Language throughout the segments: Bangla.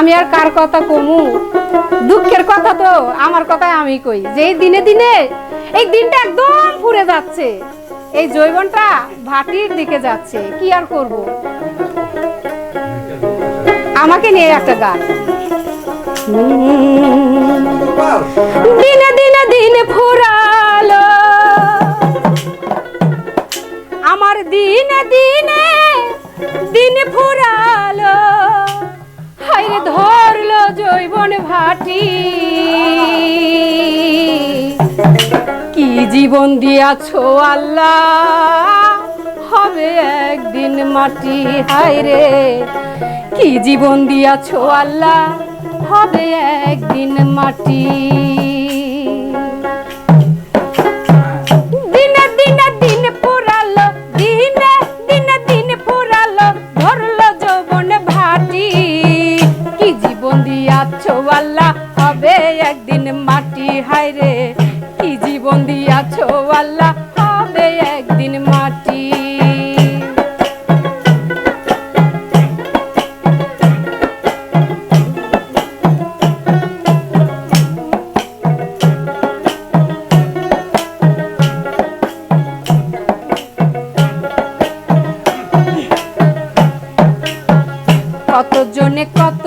আমি আর কার কথা কমু? দুঃখের কথা তো আমার কথাই আমি কই। যে দিনে দিনে এই দিনটা একদম পুড়ে যাচ্ছে। এই জৈবনটা ভাটির দিকে যাচ্ছে। কি আর করব? আমাকে নিয়ে একটা গান। দিনে দিনে দিন ফুরালো। আমার দিনে দিনে দিন ফুরালো। ভাটি কি জীবন দিয়াছো আল্লাহ? হবে একদিন মাটি হাইরে কি জীবন দিয়াছো আল্লাহ? হবে একদিন মাটি। মাটি হায়রে কি জীবন দিয়াছো আল্লাহ? হবে একদিন মাটি। কতজনে কত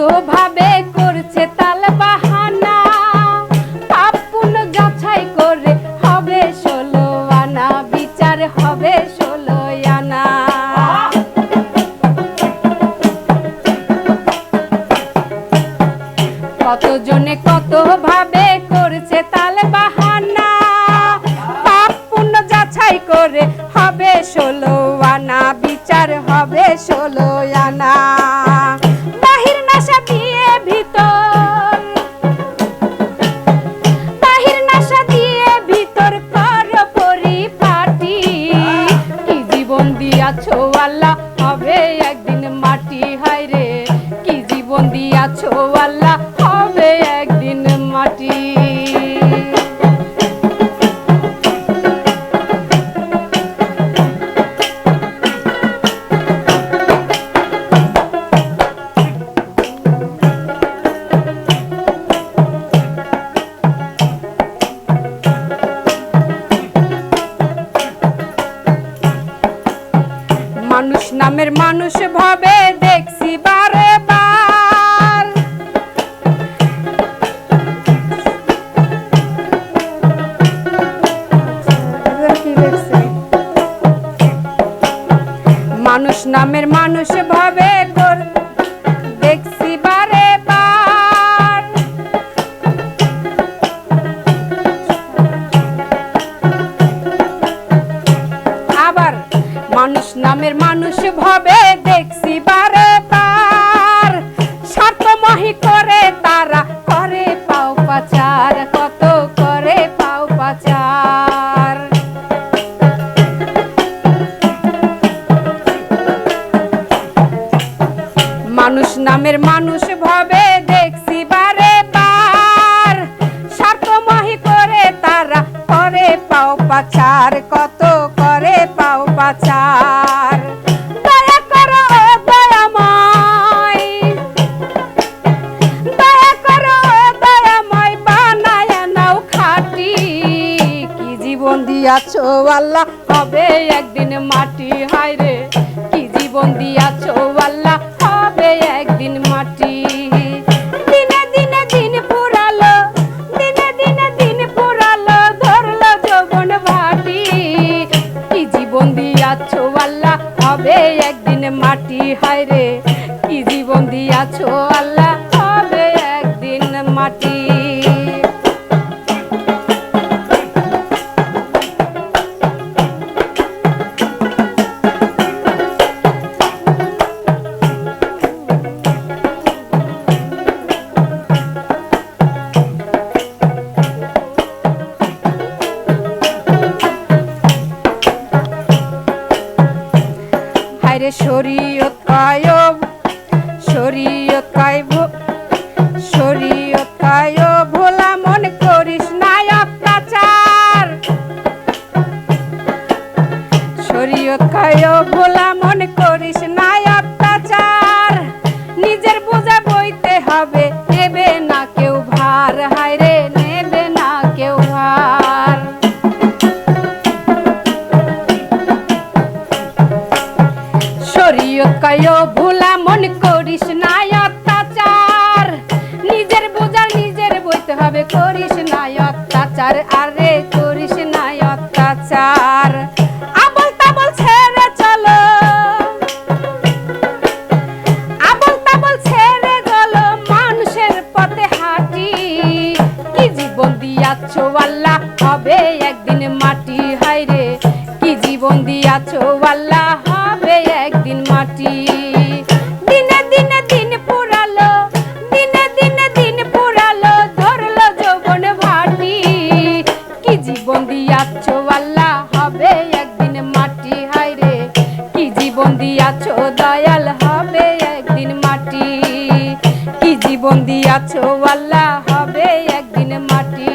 হবে ষোলো আনা, বিচার হবে ষোলো আনা। বাহির নাশা দিয়ে ভিতর বাহির নাশা দিয়ে ভিতর কর পরিপাটি। কি জীবন দিয়াছো আল্লাহ, হবে একদিন মাটি হায় রে কি জীবন দিয়াছো আল্লাহ মানুষ নামের মানুষ ভাবে দেখছি বারে বার। মানুষ নামের মানুষ ভাবে ভাবে দেখছি বারে বার স্বার্থমহি করে তারা করে পাও পাচার, কত করে পাও পাচার। মানুষ নামের মানুষ ভাবে দেখছি বারে বার স্বার্থমহি করে তারা করে পাও পাচার, কত করে পাও পাচার। খাটি কি জীবন দিয়াছো আল্লাহ? হবে একদিন মাটি, হায় রে, কি জীবন দিয়াছো আল্লাহ? হবে একদিন মাটি। দিনে দিনে দিন দিনে দিনে দিন হবে একদিন মাটি, হায় রে, কি জীবন দিয়াছো আল্লাহ? হবে একদিন মাটি। হায়রে শরীয়ত কায়ব শরীয়ত কায়ব শরীয়ত কয় ভুলা, মন করিস না অত্যাচার। নিজের বোঝার নিজের বইতে হবে, করিস না অত্যাচার। আরে, করিস না অত্যাচার। আবল তাবল ছেড়ে চলো, মানুষের পথে হাঁটি। কি হবে একদিন মাটি হাইরে কি জীবন দিয়াছ আল্লাহ কি জীবন দিয়াছো আল্লাহ? হবে একদিন মাটি।